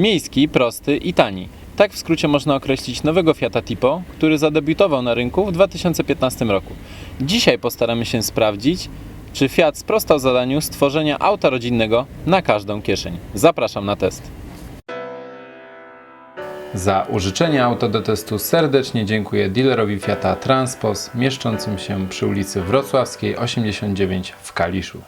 Miejski, prosty i tani. Tak w skrócie można określić nowego Fiata Tipo, który zadebiutował na rynku w 2015 roku. Dzisiaj postaramy się sprawdzić, czy Fiat sprostał zadaniu stworzenia auta rodzinnego na każdą kieszeń. Zapraszam na test. Za użyczenie auto do testu serdecznie dziękuję dealerowi Fiata Transpos, mieszczącym się przy ulicy Wrocławskiej 89 w Kaliszu.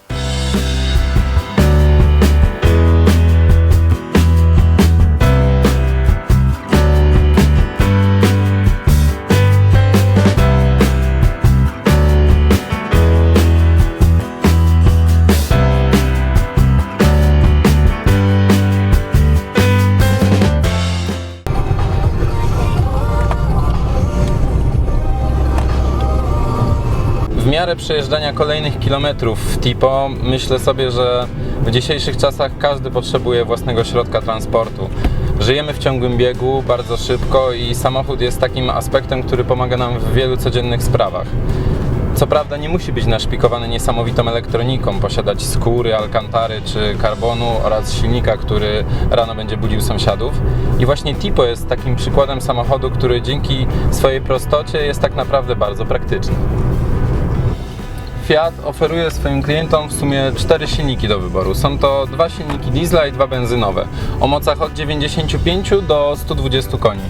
Miarę przejeżdżania kolejnych kilometrów w Tipo myślę sobie, że w dzisiejszych czasach każdy potrzebuje własnego środka transportu. Żyjemy w ciągłym biegu, bardzo szybko i samochód jest takim aspektem, który pomaga nam w wielu codziennych sprawach. Co prawda nie musi być naszpikowany niesamowitą elektroniką, posiadać skóry, alkantary czy karbonu oraz silnika, który rano będzie budził sąsiadów. I właśnie Tipo jest takim przykładem samochodu, który dzięki swojej prostocie jest tak naprawdę bardzo praktyczny. Fiat oferuje swoim klientom w sumie cztery silniki do wyboru. Są to dwa silniki diesla i dwa benzynowe o mocach od 95 do 120 koni.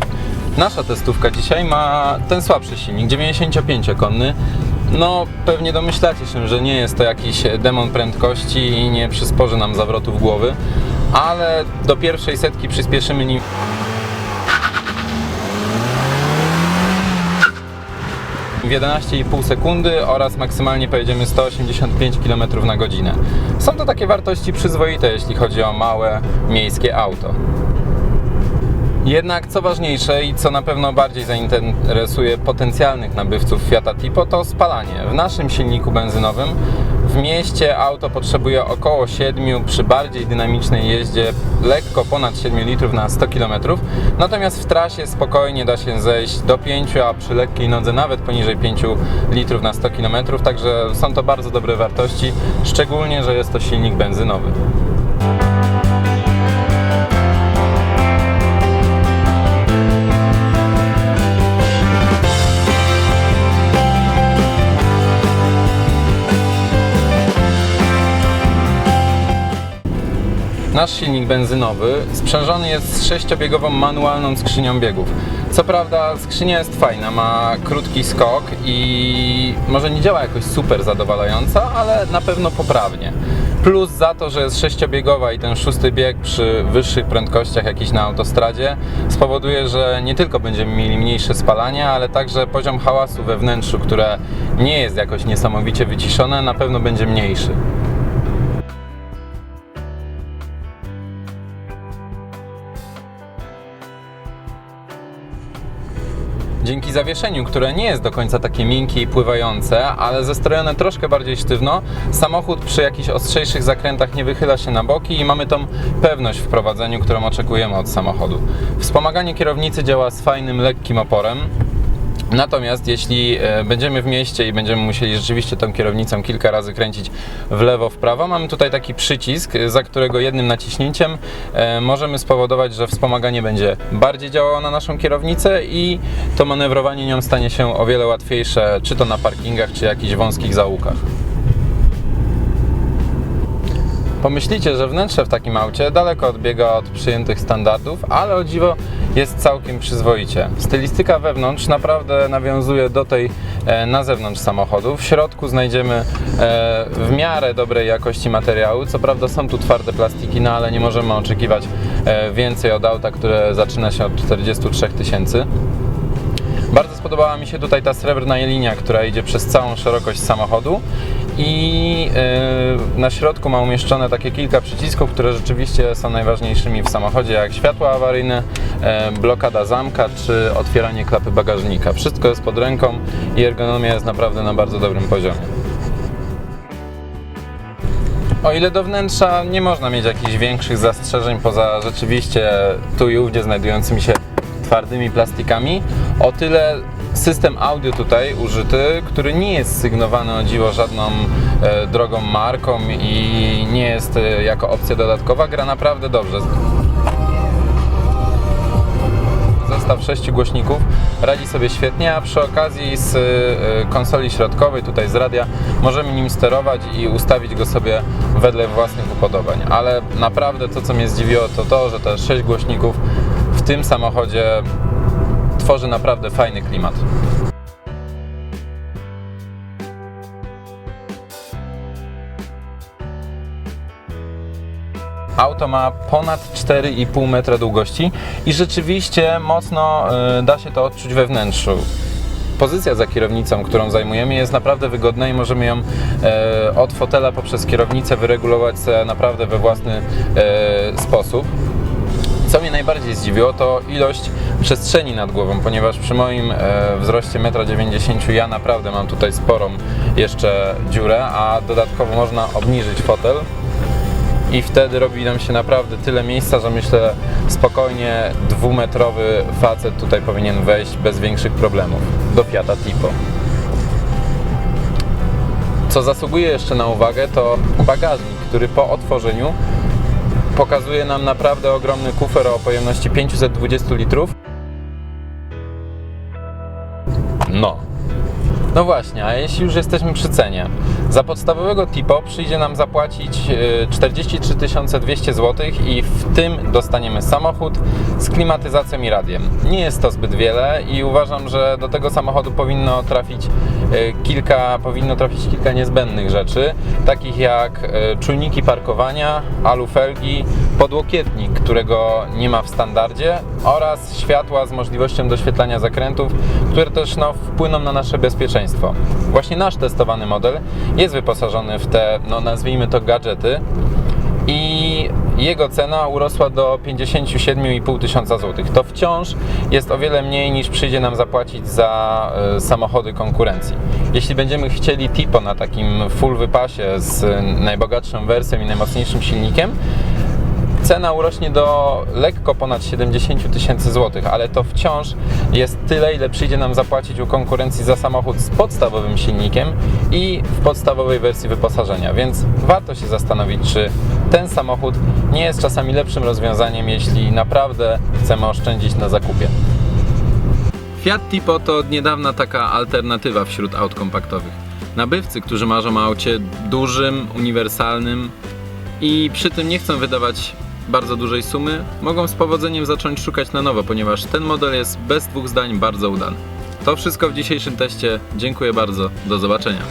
Nasza testówka dzisiaj ma ten słabszy silnik, 95-konny. No, pewnie domyślacie się, że nie jest to jakiś demon prędkości i nie przysporzy nam zawrotów głowy, ale do pierwszej setki przyspieszymy nim w 11,5 sekundy oraz maksymalnie pojedziemy 185 km na godzinę. Są to takie wartości przyzwoite, jeśli chodzi o małe miejskie auto. Jednak co ważniejsze i co na pewno bardziej zainteresuje potencjalnych nabywców Fiata Tipo to spalanie. W naszym silniku benzynowym w mieście auto potrzebuje około 7, przy bardziej dynamicznej jeździe lekko ponad 7 litrów na 100 km, natomiast w trasie spokojnie da się zejść do 5, a przy lekkiej nodze nawet poniżej 5 litrów na 100 km, także są to bardzo dobre wartości, szczególnie, że jest to silnik benzynowy. Nasz silnik benzynowy sprzężony jest sześciobiegową manualną skrzynią biegów. Co prawda skrzynia jest fajna, ma krótki skok i może nie działa jakoś super zadowalająco, ale na pewno poprawnie. Plus za to, że jest sześciobiegowa i ten szósty bieg przy wyższych prędkościach jakiś na autostradzie spowoduje, że nie tylko będziemy mieli mniejsze spalanie, ale także poziom hałasu we wnętrzu, które nie jest jakoś niesamowicie wyciszone, na pewno będzie mniejszy. Dzięki zawieszeniu, które nie jest do końca takie miękkie i pływające, ale zestrojone troszkę bardziej sztywno, samochód przy jakichś ostrzejszych zakrętach nie wychyla się na boki i mamy tą pewność w prowadzeniu, którą oczekujemy od samochodu. Wspomaganie kierownicy działa z fajnym, lekkim oporem. Natomiast jeśli e, będziemy w mieście i będziemy musieli rzeczywiście tą kierownicą kilka razy kręcić w lewo, w prawo, mamy tutaj taki przycisk, za którego jednym naciśnięciem e, możemy spowodować, że wspomaganie będzie bardziej działało na naszą kierownicę i to manewrowanie nią stanie się o wiele łatwiejsze, czy to na parkingach, czy jakichś wąskich zaułkach. Pomyślicie, że wnętrze w takim aucie daleko odbiega od przyjętych standardów, ale o dziwo jest całkiem przyzwoicie. Stylistyka wewnątrz naprawdę nawiązuje do tej e, na zewnątrz samochodu. W środku znajdziemy e, w miarę dobrej jakości materiały. Co prawda są tu twarde plastiki, no ale nie możemy oczekiwać e, więcej od auta, które zaczyna się od 43 tysięcy. Bardzo spodobała mi się tutaj ta srebrna linia, która idzie przez całą szerokość samochodu i yy, na środku ma umieszczone takie kilka przycisków, które rzeczywiście są najważniejszymi w samochodzie, jak światła awaryjne, yy, blokada zamka czy otwieranie klapy bagażnika. Wszystko jest pod ręką i ergonomia jest naprawdę na bardzo dobrym poziomie. O ile do wnętrza nie można mieć jakichś większych zastrzeżeń poza rzeczywiście tu i ówdzie znajdującymi się twardymi plastikami, o tyle system audio tutaj użyty, który nie jest sygnowany o dziwo żadną e, drogą marką i nie jest e, jako opcja dodatkowa, gra naprawdę dobrze. zestaw 6 głośników radzi sobie świetnie, a przy okazji z y, konsoli środkowej, tutaj z radia, możemy nim sterować i ustawić go sobie wedle własnych upodobań. Ale naprawdę to, co mnie zdziwiło, to to, że te 6 głośników w tym samochodzie tworzy naprawdę fajny klimat. Auto ma ponad 4,5 metra długości i rzeczywiście mocno y, da się to odczuć we wnętrzu. Pozycja za kierownicą, którą zajmujemy, jest naprawdę wygodna i możemy ją e, od fotela poprzez kierownicę wyregulować naprawdę we własny e, sposób. Co mnie najbardziej zdziwiło, to ilość przestrzeni nad głową, ponieważ przy moim e, wzroście 1,90 m ja naprawdę mam tutaj sporą jeszcze dziurę, a dodatkowo można obniżyć fotel i wtedy robi nam się naprawdę tyle miejsca, że myślę spokojnie dwumetrowy facet tutaj powinien wejść bez większych problemów do Fiata Tipo. Co zasługuje jeszcze na uwagę to bagażnik, który po otworzeniu pokazuje nam naprawdę ogromny kufer o pojemności 520 litrów. No. No właśnie, a jeśli już jesteśmy przy cenie, za podstawowego Tipo przyjdzie nam zapłacić y, 43 200 zł i w tym dostaniemy samochód z klimatyzacją i radiem. Nie jest to zbyt wiele i uważam, że do tego samochodu powinno trafić y, kilka, powinno trafić kilka niezbędnych rzeczy, takich jak y, czujniki parkowania, alufelgi, podłokietnik, którego nie ma w standardzie oraz światła z możliwością doświetlania zakrętów, które też no, wpłyną na nasze bezpieczeństwo. Właśnie nasz testowany model jest wyposażony w te, no nazwijmy to gadżety i jego cena urosła do 57,5 tysiąca złotych. To wciąż jest o wiele mniej niż przyjdzie nam zapłacić za e, samochody konkurencji. Jeśli będziemy chcieli Tipo na takim full wypasie z najbogatszą wersją i najmocniejszym silnikiem, cena urośnie do lekko ponad 70 000 tysięcy złotych, ale to wciąż jest tyle, ile przyjdzie nam zapłacić u konkurencji za samochód z podstawowym silnikiem i w podstawowej wersji wyposażenia, więc warto się zastanowić, czy ten samochód nie jest czasami lepszym rozwiązaniem, jeśli naprawdę chcemy oszczędzić na zakupie. Fiat Tipo to od niedawna taka alternatywa wśród aut kompaktowych. Nabywcy, którzy marzą o aucie dużym, uniwersalnym i przy tym nie chcą wydawać bardzo dużej sumy, mogą z powodzeniem zacząć szukać na nowo, ponieważ ten model jest bez dwóch zdań bardzo udany. To wszystko w dzisiejszym teście. Dziękuję bardzo. Do zobaczenia.